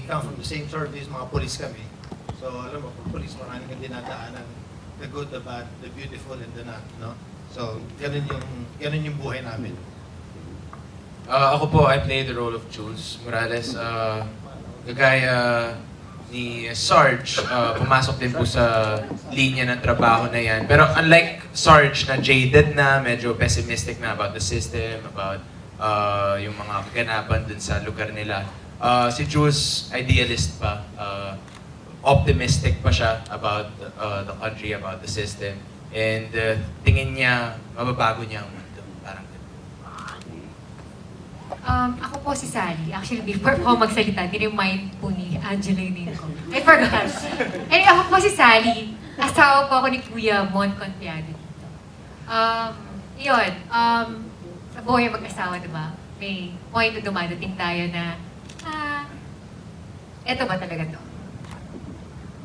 we come from the same service, mga police kami. So, alam mo, pag police, maraming kang dinadaanan. The good, the bad, the beautiful, and the not, no? So, ganun yung, ganun yung buhay namin. Uh, ako po, I play the role of Jules Morales. Uh, gagaya ni Sarge, uh, pumasok din po sa linya ng trabaho na yan. Pero unlike Sarge na jaded na, medyo pessimistic na about the system, about uh, yung mga kaganapan dun sa lugar nila. Uh, si Jules, idealist pa. Uh, optimistic pa siya about uh, the country, about the system. And uh, tingin niya, mababago niya ang mundo. Parang. Um, ako po si Sally. Actually, before po ako magsalita, ni-remind po ni Angela yung name ko. I forgot. Anyway, ako po si Sally. Asawa po ako ni Kuya Mon Confiado dito. Um, yun, um, sa buhay mag-asawa, di ba? May point na dumadating tayo na, eto ba talaga to?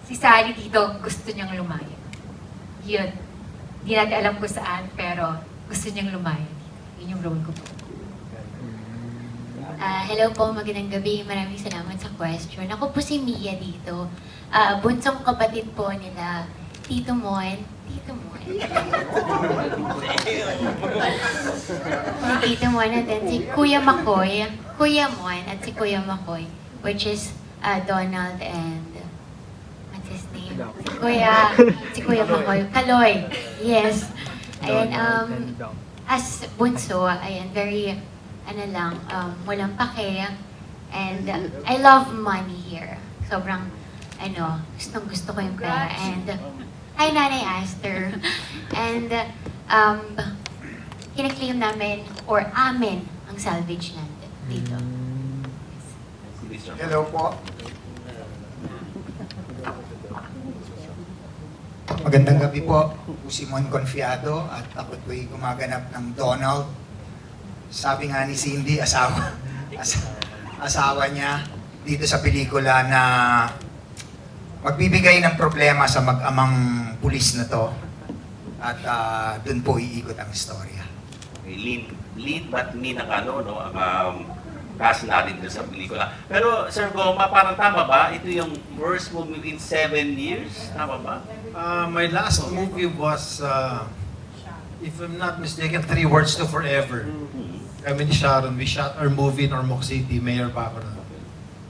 Si Sally dito, gusto niyang lumayo. Yun. Hindi natin alam kung saan, pero gusto niyang lumayo. Yun yung role ko po. Ah, hello po, magandang gabi. Maraming salamat sa question. Ako po si Mia dito. Ah, bunsong kapatid po nila Tito Mon. Tito Mon. si Tito Mon then si Kuya Makoy. Kuya Mon at si Kuya Makoy. Which is ah, Donald and what's his name? Si Kuya, si Kuya Makoy. Kaloy. Yes. Ayan, um, as bunso, ayan, very, ano lang, um, walang pake. And uh, I love money here. Sobrang, ano, gustong gusto ko yung pera. And, hi Nanay Aster. And, um, kiniklaim namin, or amin, ang salvage land dito. Hello po. Magandang gabi po. Ako si Mon Confiado at ako po'y gumaganap ng Donald. Sabi nga ni Cindy, asawa, as- asawa niya dito sa pelikula na magbibigay ng problema sa mag-amang pulis na to. At ah, dun po iikot ang istorya. Lean, lean but mean ang ano, no, ang um, natin dun sa pelikula. Pero, Sir Goma, parang tama ba? Ito yung worst movie in seven years? Tama ba? Uh, my last movie was, uh, if I'm not mistaken, Three Words to Forever. Kami ni Sharon, we shot our movie in Ormoc City, mayor pa ako na.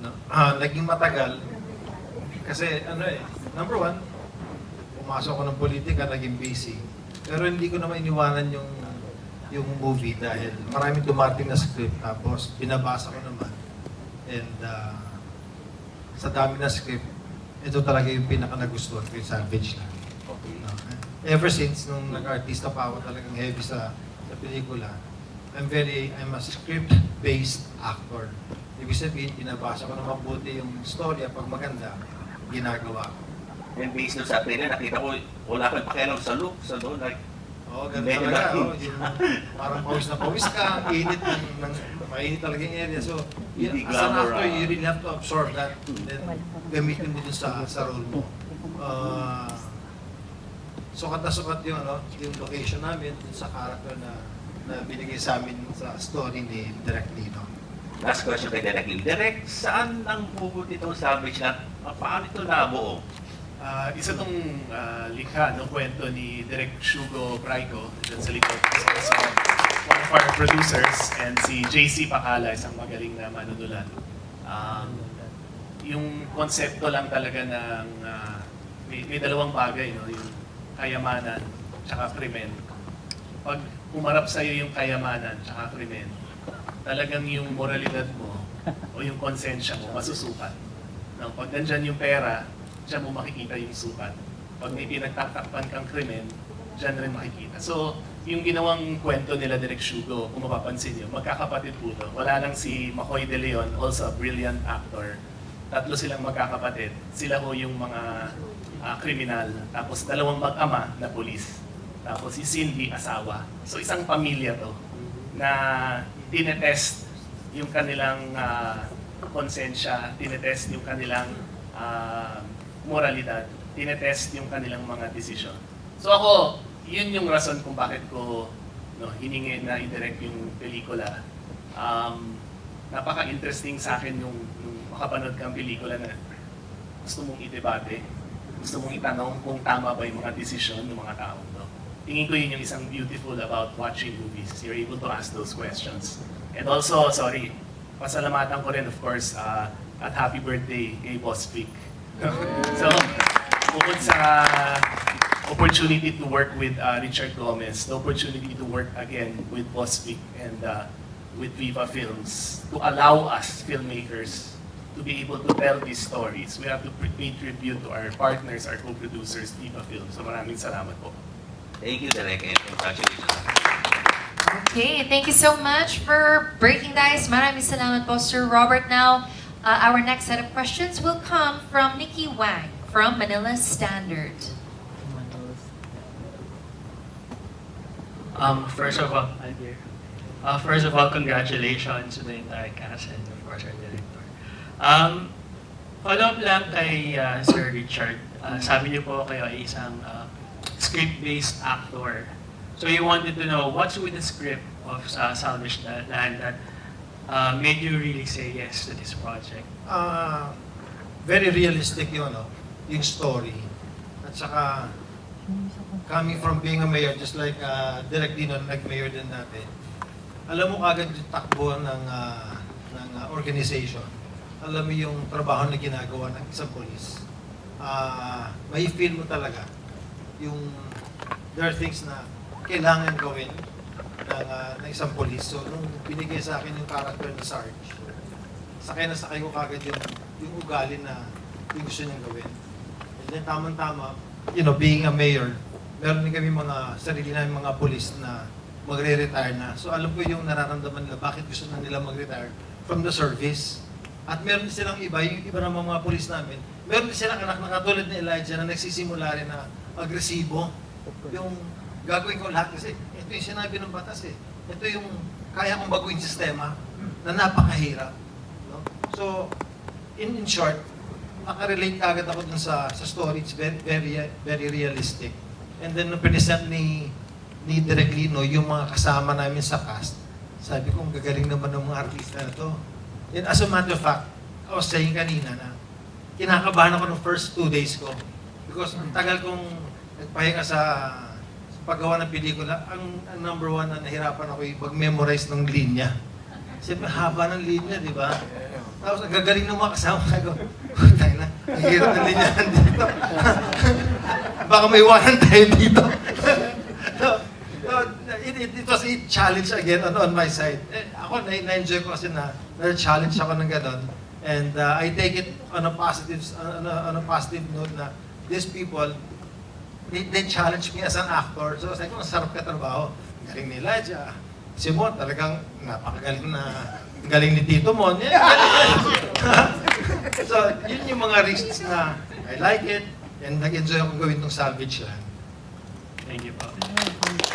No? Ah, naging matagal. Kasi ano eh, number one, pumasok ako ng politika, naging busy. Pero hindi ko naman iniwanan yung yung movie dahil maraming dumating na script tapos binabasa ko naman. And uh, sa dami na script, ito talaga yung pinaka nagustuhan ko yung Salvage lang. Okay. No? Ever since nung nag-artista pa ako talagang heavy sa sa pelikula, I'm very, I'm a script-based actor. Ibig sabihin, binabasa ko na mabuti yung storya pag maganda, ginagawa ko. And based sa trailer, nakita ko, wala kang pakialam sa look, sa doon, like, Oo, ganun Medyo talaga. na- Oh, parang pawis na pawis ka, ang init ng, ng mainit talaga yung area. So, yun, Hindi as an glamour, actor, ah. you really have to absorb that. Then, gamitin mo dun sa, sa role mo. Uh, sukat na sukat yung, ano, yung location namin dun sa character na na binigay sa amin sa story ni Direk Lino. last question kay Derek Lim. Derek, saan ang pupunti itong salvage na, paano ito nabuo? Ah, isa tong ah, likha ng kwento ni Direk Shugo Praico dyan sa likod. Isa so, one of our producers and si JC Pakala, isang magaling na manunulat. Um, yung konsepto lang talaga ng ah, may, may dalawang bagay, no? yung kayamanan tsaka krimen. Pag umarap sa'yo yung kayamanan tsaka krimen, talagang yung moralidad mo o yung konsensya mo masusukat. No, pag nandyan yung pera, dyan mo makikita yung sukat. Pag may pinagtatakpan kang krimen, dyan rin makikita. So, yung ginawang kwento nila Direk Shugo, kung mapapansin nyo, magkakapatid po to. Wala lang si Makoy De Leon, also a brilliant actor. Tatlo silang magkakapatid. Sila ho yung mga ah, kriminal. Tapos dalawang mag-ama na pulis. Tapos si Cindy, asawa. So isang pamilya to na tinetest yung kanilang ah, konsensya, tinetest yung kanilang ah, moralidad, tinetest yung kanilang mga desisyon. So ako, yun yung rason kung bakit ko no, hiningi na i-direct yung pelikula. Um, napaka-interesting sa akin yung, yung makapanood kang pelikula na gusto mong idebate, gusto mong itanong kung tama ba yung mga desisyon ng mga tao to. Tingin ko yun yung isang beautiful about watching movies. You're able to ask those questions. And also, sorry, pasalamatan ko rin of course uh, at happy birthday kay Boss Vic. So, bukod sa opportunity to work with uh, Richard Gomez, the opportunity to work again with Boss Vic and uh, with Viva Films to allow us filmmakers to be able to tell these stories. We have to pay tribute to our partners, our co-producers, Viva Films. So maraming salamat po. Thank you, Direk, and congratulations. Okay, thank you so much for breaking the ice. Maraming salamat po, Sir Robert. Now, uh, our next set of questions will come from Nikki Wang from Manila Standard. Um, first of all, hi dear. Uh, first of all, congratulations to the entire cast and of course our director. Um, follow up lang kay uh, Sir Richard. Uh, sabi niyo po kayo ay isang uh, script-based actor. So you wanted to know what's with the script of uh, Salvage Land that uh, made you really say yes to this project? Ah, very realistic yun, no? yung story. At saka, coming from being a mayor, just like uh, Direk Dino, nag-mayor din dati, alam mo kagad yung takbo ng, ah, ng ah, organization. Alam mo yung trabaho na ginagawa ng isang polis. Ah, may feel mo talaga yung there are things na kailangan gawin ng, ah, ng isang polis. So, nung binigay sa akin yung character ni Sarge, sakay na sakay ko kagad yung, yung ugali na yung gusto niyang gawin. And then tamang-tama, you know, being a mayor, meron din kami mga sarili namin mga polis na magre-retire na. So alam ko yung nararamdaman nila, bakit gusto na nila mag-retire from the service. At meron silang iba, yung iba ng mga polis namin, meron din silang anak na katulad ni Elijah na nagsisimula rin na agresibo. Yung gagawin ko lahat kasi ito yung sinabi ng batas eh. Ito yung kaya kong baguhin sistema na napakahirap. No? So, in, in short, nakarelate kagad ako dun sa, sa story. It's very, very, very realistic. And then, nung pinesent ni, ni Direk Lino, yung mga kasama namin sa cast, sabi ko, gagaling naman ng mga artista na to. And as a matter of fact, I was saying kanina na kinakabahan ako ng first two days ko. Because ang tagal kong nagpahinga sa paggawa ng pelikula, ang, ang number one na nahirapan ako yung mag-memorize ng linya. Siyempre, haba ng linya, di ba? Tapos, ang gagaling ng mga kasama ko. Putay na, ang hirap ng linya dito. Baka may iwanan tayo dito. so, it, it, it was a challenge again on, on my side. Eh, ako, na- na-enjoy ko kasi na na-challenge ako ng ganon. And uh, I take it on a positive on a, on a positive note na these people they, they challenge me as an actor. So sabi ko, ang sarap ka trabaho. Galing ni Elijah. Si Mon, talagang napakagaling na galing ni Tito Mon. Yan, galing yan. so, yun yung mga risks na I like it and nag-enjoy ako gawin tong salvage lang. Thank you po.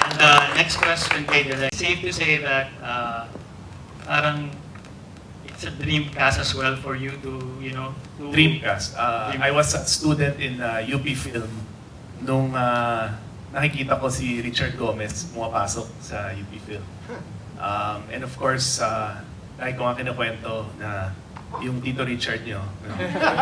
And uh, next question kay Direk. Safe to say that uh, parang it's a dream cast as well for you to, you know, to... Dreamcast. Uh, Dream- I was a student in uh, UP Film nung uh, nakikita ko si Richard Gomez pumapasok sa UP Film. Um, and of course, uh, lagi ko nga kinukwento na yung Tito Richard nyo.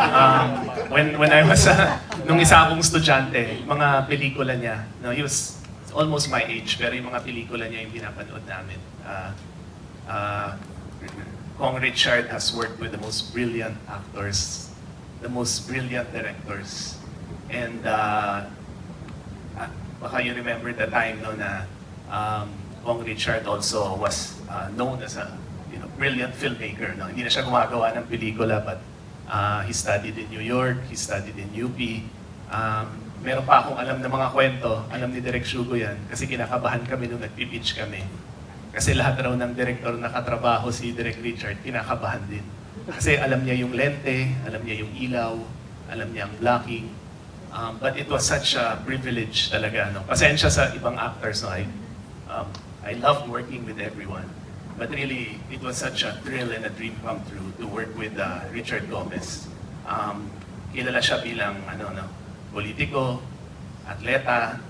Um, when, when I was, uh, nung isa akong estudyante, mga pelikula niya, no, he was almost my age, pero yung mga pelikula niya yung pinapanood namin. Uh, uh, Kong Richard has worked with the most brilliant actors, the most brilliant directors. And uh, ah, baka you remember the time no, na um, Kong Richard also was uh, known as a you know, brilliant filmmaker. No? Hindi na siya gumagawa ng pelikula but uh, he studied in New York, he studied in UP. Um, meron pa akong alam na mga kwento, alam ni Direk Shugo yan, kasi kinakabahan kami nung nagpipitch kami. Kasi lahat raw ng director na katrabaho si Direk Richard, kinakabahan din. Kasi alam niya yung lente, alam niya yung ilaw, alam niya ang blocking. Um, but it was such a privilege talaga. No? Pasensya sa ibang actors. No? I, um, I loved working with everyone. But really, it was such a thrill and a dream come true to work with uh, Richard Gomez. Um, kilala siya bilang ano, no, politiko, atleta,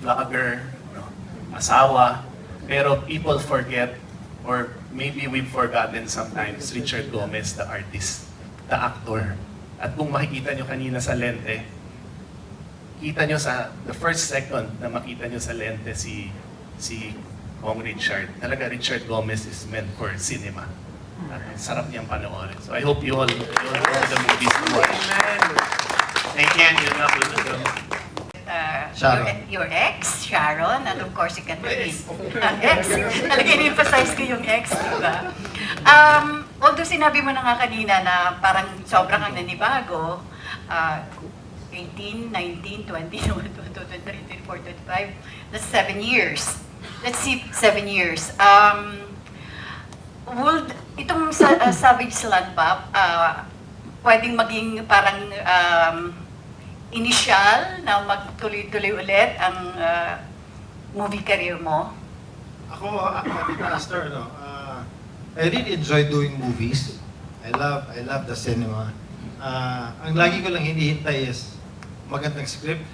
vlogger, no, asawa. Pero people forget, or maybe we've forgotten sometimes, Richard Gomez, the artist. the actor. At kung makikita nyo kanina sa lente, kita nyo sa the first second na makita nyo sa lente si si Kong Richard. Talaga Richard Gomez is meant for cinema. At ang sarap niyang panoorin. So I hope you all, you all go to the movies to watch. Thank you. Yun nga po uh, Sharon. Your, your ex, Sharon, and of course si Catherine. Ang ex. Talaga in-emphasize ko yung ex, di ba? Um, although sinabi mo na nga kanina na parang sobrang ang nanibago, uh, 18, 19, 20, 21, 22, 23, 24, 25, that's seven years. Let's see, seven years. Um, would, itong sa, uh, Savage Land ba, uh, pwedeng maging parang um, initial na magtuloy-tuloy ulit ang uh, movie career mo? Ako, ako, Pastor, no, uh, I really enjoy doing movies. I love, I love the cinema. Uh, ang lagi ko lang hinihintay is magandang script,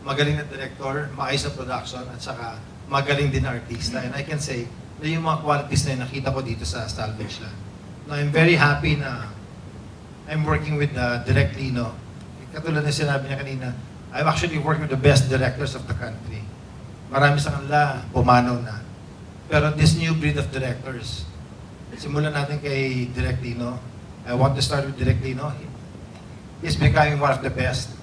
magaling na director, maayos na production, at saka magaling din na artista. And I can say na yung mga qualities na yun nakita ko dito sa Salvage Land. No, I'm very happy na I'm working with uh, Direct Lino. Katulad na sinabi niya kanina, I'm actually working with the best directors of the country. Marami sa kanila pumanaw na. Pero this new breed of directors, simulan natin kay Direct Lino. I want to start with Direct Lino. He's becoming one of the best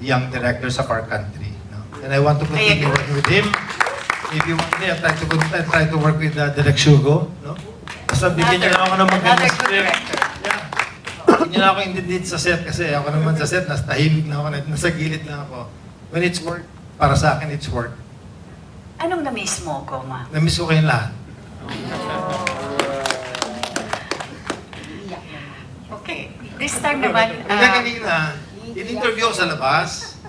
young directors of our country. No? And I want to continue working with him. If you want me, I'll try to, I'll try to work with uh, Direct Shugo. No? Basta bigyan niyo lang ako ng magandang script. Yeah. Hindi na ako indidid sa set kasi ako naman sa set, nasa tahimik na ako, nasa gilid lang ako. When it's work, para sa akin, it's work. Anong na-miss mo, Goma? Namiss ko kayong lahat. Okay, this time naman, Hindi uh, kanina, in-interview ako sa labas.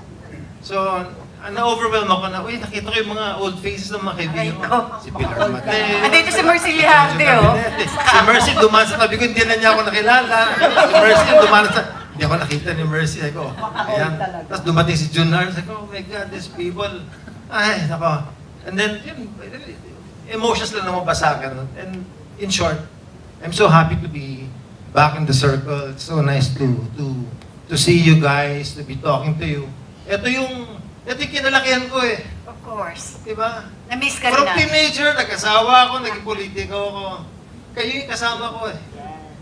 So, ah, na-overwhelm ako na, uy, nakita ko yung mga old faces ng mga kaibigan ko. Si Pilar Mateo. Andito si Mercy Liarte, oh. Si Mercy dumaan sa tabi ko, hindi na niya ako nakilala. Si Mercy dumaan sa... Hindi ako nakita ni Mercy. Sabi ko, ayan. Tapos dumating si Junar. Sabi ko, oh my God, these people. Ay, nako. And then, yun, emotions lang lumabas sa akin. And in short, I'm so happy to be back in the circle. It's so nice to to to see you guys, to be talking to you. Ito yung, ito yung kinalakihan ko eh. Of course. Diba? Na-miss ka rin From na. teenager, nag-asawa ako, naging politiko ako. Kayo yung kasama ko eh.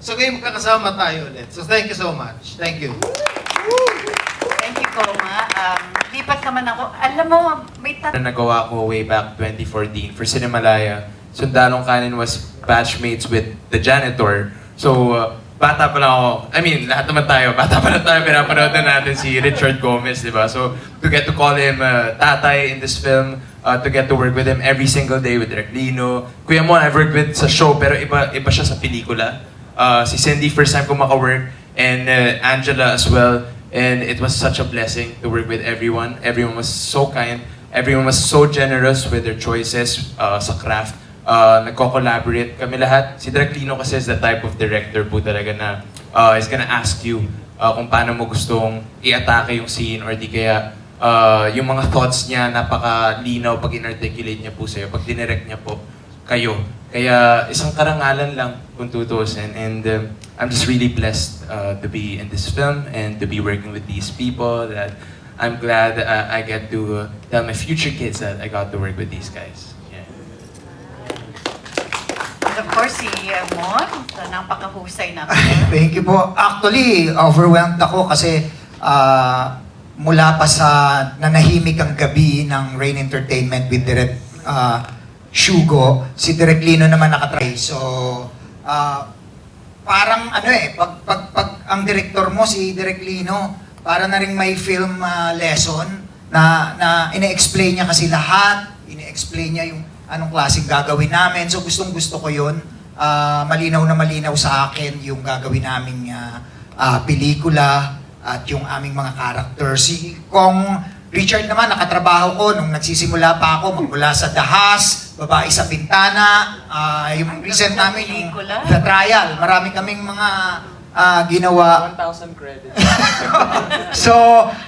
So kayo magkakasama tayo ulit. So thank you so much. Thank you. Thank you, Goma. Um, lipat naman ako. Alam mo, may tat- na nagawa ko way back 2014 for Cinemalaya. Sundalong Kanin was batchmates with the janitor. So, uh, bata pa lang ako. I mean, lahat naman tayo. Bata pa lang tayo. Pinapanood na natin si Richard Gomez, di ba? So, to get to call him uh, tatay in this film, uh, to get to work with him every single day with Direk Lino. Kuya Mon, I've worked with sa show, pero iba, iba siya sa pelikula. Uh, si Cindy, first time ko maka-work. And uh, Angela as well. And it was such a blessing to work with everyone. Everyone was so kind. Everyone was so generous with their choices uh, sa craft. Uh, nagko-collaborate kami lahat. Si Direk Lino kasi is the type of director po talaga na uh, is gonna ask you uh, kung paano mo gustong i-atake yung scene or di kaya uh, yung mga thoughts niya napaka-linaw pag in-articulate niya po sa'yo, pag dinirect niya po kayo. Kaya isang karangalan lang kung tutuusin. And um, I'm just really blessed uh, to be in this film and to be working with these people that I'm glad uh, I get to uh, tell my future kids that I got to work with these guys. And of course, si uh, Mon, na napakahusay na. Thank you po. Actually, overwhelmed ako kasi ah, mula pa sa nanahimik ang gabi ng Rain Entertainment with Direct ah, Shugo, si Direct Lino naman nakatry. So, ah, parang ano eh, pag, pag, pag ang director mo, si Direct Lino, para na rin may film ah, lesson na, na ine-explain niya kasi lahat, ine-explain niya yung anong klaseng gagawin namin. So gustong gusto ko yun. Ah, malinaw na malinaw sa akin yung gagawin naming ah, ah, pelikula at yung aming mga characters. Si Kong Richard naman, nakatrabaho ko nung nagsisimula pa ako magmula sa Dahas, babae sa Pintana, ah, yung recent namin yung pelikula. The Trial. Marami kaming mga ah, ginawa. 1,000 credits. So,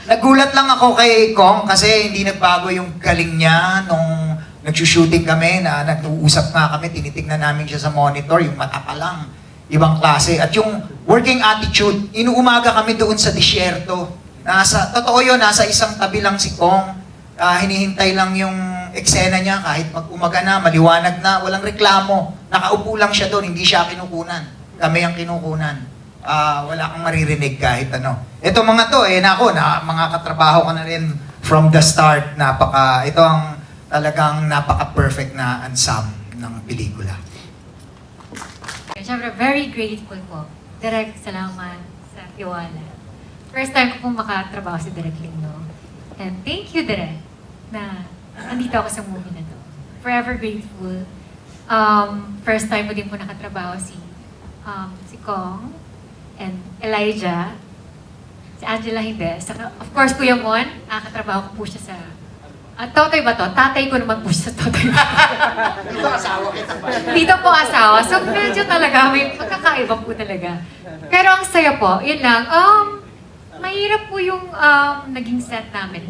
nagulat lang ako kay Kong kasi hindi nagbago yung galing niya nung nagsushooting kami na nag-uusap nga kami, tinitingnan namin siya sa monitor, yung mata pa lang. ibang klase. At yung working attitude, inuumaga kami doon sa disyerto. Nasa, totoo yun, nasa isang tabi lang si Kong. Ah, hinihintay lang yung eksena niya kahit pag umaga na, maliwanag na, walang reklamo. Nakaupo lang siya doon, hindi siya kinukunan. Kami ang kinukunan. Ah, wala kang maririnig kahit ano. Ito mga to, eh, nako, na, mga katrabaho ko na rin from the start. Napaka, ito ang talagang napaka-perfect na ensemble ng pelikula. Siyempre, very grateful po. Direct salamat sa tiwala. First time ko pong makatrabaho si Direk Lino. And thank you, Direk, na nandito ako sa movie na to. Forever grateful. Um, first time ko din po nakatrabaho si um, si Kong and Elijah. Si Angela hindi. Of course, Kuya Mon, nakatrabaho ko po siya sa... At Totoy ba to? Tatay ko naman po siya Totoy. Ito asawa kita pa. Dito po asawa. So medyo talaga, may pagkakaiba po talaga. Pero ang saya po, yun lang. Um, mahirap po yung um, naging set namin.